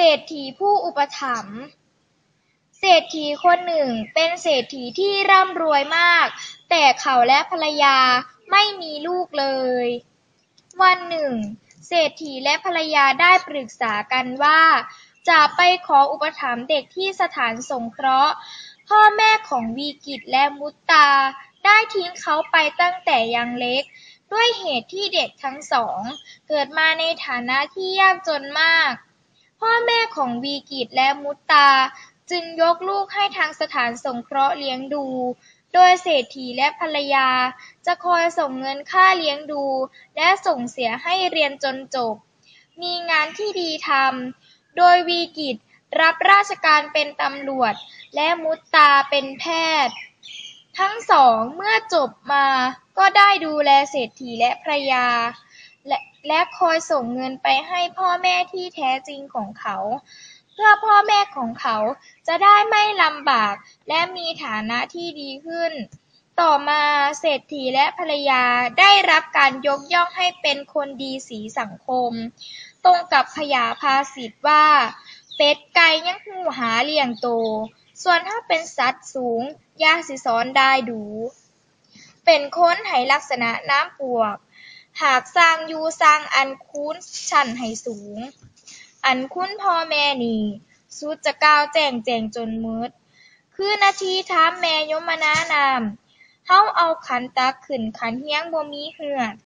เศรษฐีผู้อุปถัมภ์ เศรษฐีคนหนึ่งเป็นเศรษฐีที่ร่ำรวยมาก แต่เขาและภรรยาไม่มีลูกเลย วันหนึ่ง เศรษฐีและภรรยาได้ปรึกษากันว่า จะไปขออุปถัมภ์เด็กที่สถานสงเคราะห์ พ่อแม่ของวีกิตและมุตตาได้ทิ้งเขาไปตั้งแต่ยังเล็ก ด้วยเหตุที่เด็กทั้งสอง เกิดมาในฐานะที่ยากจนมาก พ่อแม่ของวีกิตและมุตตาจึงยกลูกให้ทางสถานสงเคราะห์เลี้ยงดู โดยเศรษฐีและภรรยาจะคอยส่งเงินค่าเลี้ยงดู และส่งเสียให้เรียนจนจบ มีงานที่ดีทำ โดยวีกิตรับราชการเป็นตำรวจ และมุตตาเป็นแพทย์ ทั้งสองเมื่อจบมาก็ได้ดูแลเศรษฐีและภรรยา และคอยส่งเงินไปให้พ่อแม่ที่แท้จริงของเขา เพื่อพ่อแม่ของเขาจะได้ไม่ลำบากและมีฐานะที่ดีขึ้น ต่อมาเศรษฐีและภรรยาได้รับการยกย่องให้เป็นคนดีสีสังคม ตรงกับพยาภาษิตว่า เป็ดไก่ยังหูหาเลี้ยงโต ส่วนถ้าเป็นสัตว์สูงยาสิสอนได้ดู เป็นคนใหลักษณะนามปวก หากสร้างอยู่สร้างอันคูนชั้นให้สูง อันคุณพ่อแม่นี่สุดจะก้าวแจ้งแจงจนมืด คือนาทีถามแม่ยมนาน้ำเฮาเอาขันตักขึ้นขันเฮียงบ่มีเหือด